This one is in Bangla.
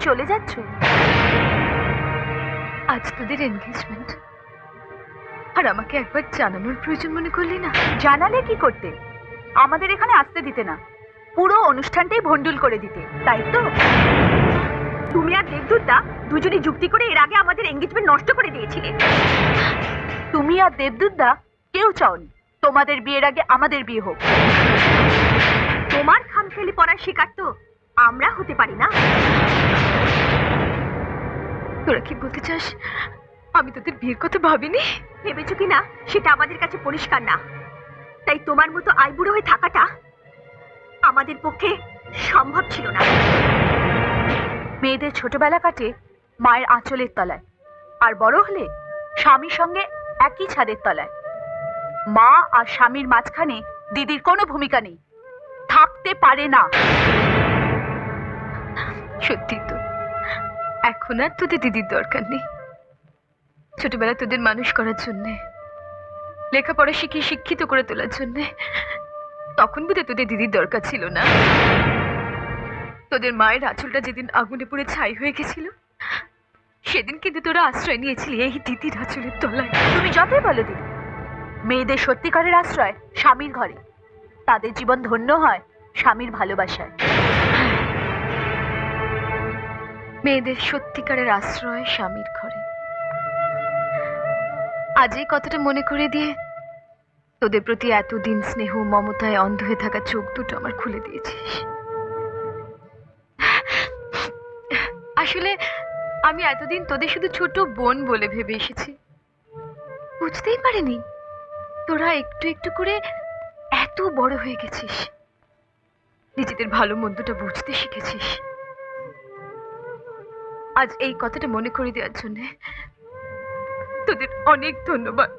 চলে যাচ্ছ? আজ তোদের এনগেজমেন্ট আর আমাকে একবার জানানোর প্রয়োজন মনে করলি না? জানালে কি করতে? আমাদের এখানে আসতে দিতে না। পুরো অনুষ্ঠানটাই ভন্ডুল করে দিতে, তাই তো? তুমি আর দেবদূতদা দুজনে যুক্তি করে এর আগে আমাদের এঙ্গেজমেন্ট নষ্ট করে দিয়েছিলে। তুমি আর দেবদূতদা কেউ চাওনি। তোমাদের বিয়ের আগে আমাদের বিয়ে হোক। তোমার খামখেয়ালি পড়ার শিকার তো আমরা হতে পারি না। তোরা কি বলতে চাস? আমি তোদের বিয়ের কথা ভাবিনি? ভেবেছো কি না? সেটা আমাদের কাছে পরিষ্কার না। তাই তোমার মতো আইবুড়ো হয়ে থাকাটা আমাদের পক্ষে সম্ভব ছিল না। মেয়েদের ছোটবেলা কাটে মায়ের আঁচলের তলায়, আর বড় হলে স্বামীর সঙ্গে একই ছাদের তলায়। মা আর স্বামীর মাঝখানে দিদির কোনো ভূমিকা নেই। থাকতে পারে না। সত্যি তো। এখন আর তোদের দিদির দরকার নেই। ছোটবেলা তোদের মানুষ করার জন্যে, লেখাপড়া শিখিয়ে শিক্ষিত করে তোলার জন্যে, তখন বুঝে তোদের দিদির দরকার ছিল না। তোদের মায়ের আঁচলটা যেদিন আগুনে পুড়ে ছাই হয়ে গেছিল, সেদিন কিন্তু তোরা আশ্রয় নিয়েছিলি এই দিদির আঁচলের তলায়। তুমি যতই বলো দিদি, মেয়েদের সত্যিকারের আশ্রয় স্বামীর ঘরে। তাদের জীবন ধন্য হয় স্বামীর ভালোবাসায়। মেয়েদের সত্যিকারের আশ্রয় স্বামীর ঘরে। আজ এই কথাটা মনে করে দিয়ে তোদের প্রতি এতদিন স্নেহ মমতায় অন্ধ হয়ে থাকা চোখ দুটো আমার খুলে দিয়েছিস। আসলে আমি এতদিন তোদের শুধু ছোট বোন বলে ভেবে এসেছি। বুঝতেই পারিনি তোরা একটু একটু করে এত বড় হয়ে গেছিস। নিজেদের ভালো মন্দটা বুঝতে শিখেছিস। আজ এই কথাটা মনে করে দেওয়ার জন্যে তোদের অনেক ধন্যবাদ।